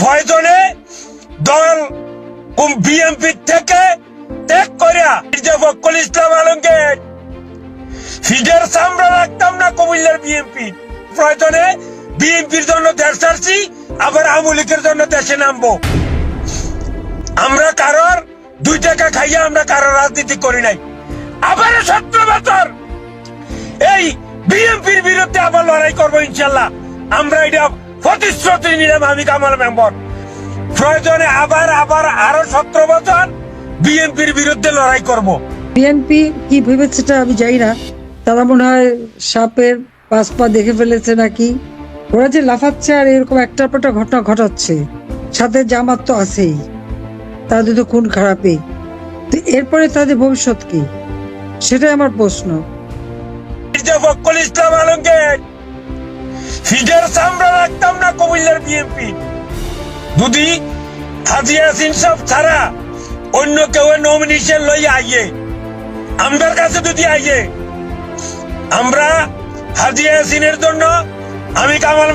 প্রয়োজনে দল বিএনপি থেকে ত্যাগ করিয়া মির্জা ফখরুল ইসলাম আলমগীর ফিডের সামরা রাখতাম না কুমিল্লার বিএনপি প্রয়োজনে বিএনপির জন্য দেশ ছাড়ছি, আবার আওয়ামী লীগের জন্য দেশে নামবো। আমরা কারোর দুই টাকা খাইয়া আমরা কারও রাজনীতি করি নাই। আবার সতেরো বছর। এই বিএনপির বিরুদ্ধে আবার লড়াই করব ইনশাল্লাহ। আমরা এটা প্রতিশ্রুতি নিলাম আমি কামাল মেম্বর। প্রয়োজনে আবার আবার আরও সতেরো বছর বিএনপির বিরুদ্ধে লড়াই করব। বিএনপি কি ভেবেছে সেটা আমি জানি না তারা মনে হয় সাপের পাঁচ পা দেখে ফেলেছে নাকি? ওরা যে লাফাচ্ছে আর এরকম একটার পর একটা ঘটনা ঘটাচ্ছে সাথে জামাত তো আছেই তাদের তো খুন খারাপই তো এরপরে তাদের ভবিষ্যৎ কি? সেটাই আমার প্রশ্ন। ইসলাম আলমগীর ফিডের সামরা রাখতাম না কুমিল্লার বিএনপি যদি হাজি ইয়াসিন সব ছাড়া। অন্য কেউ নমিনেশন লই আইয়ে। আমার কাছে যদি আইয়ে। আমরা হাজি ইয়াসিনের জন্য, আমি কামাল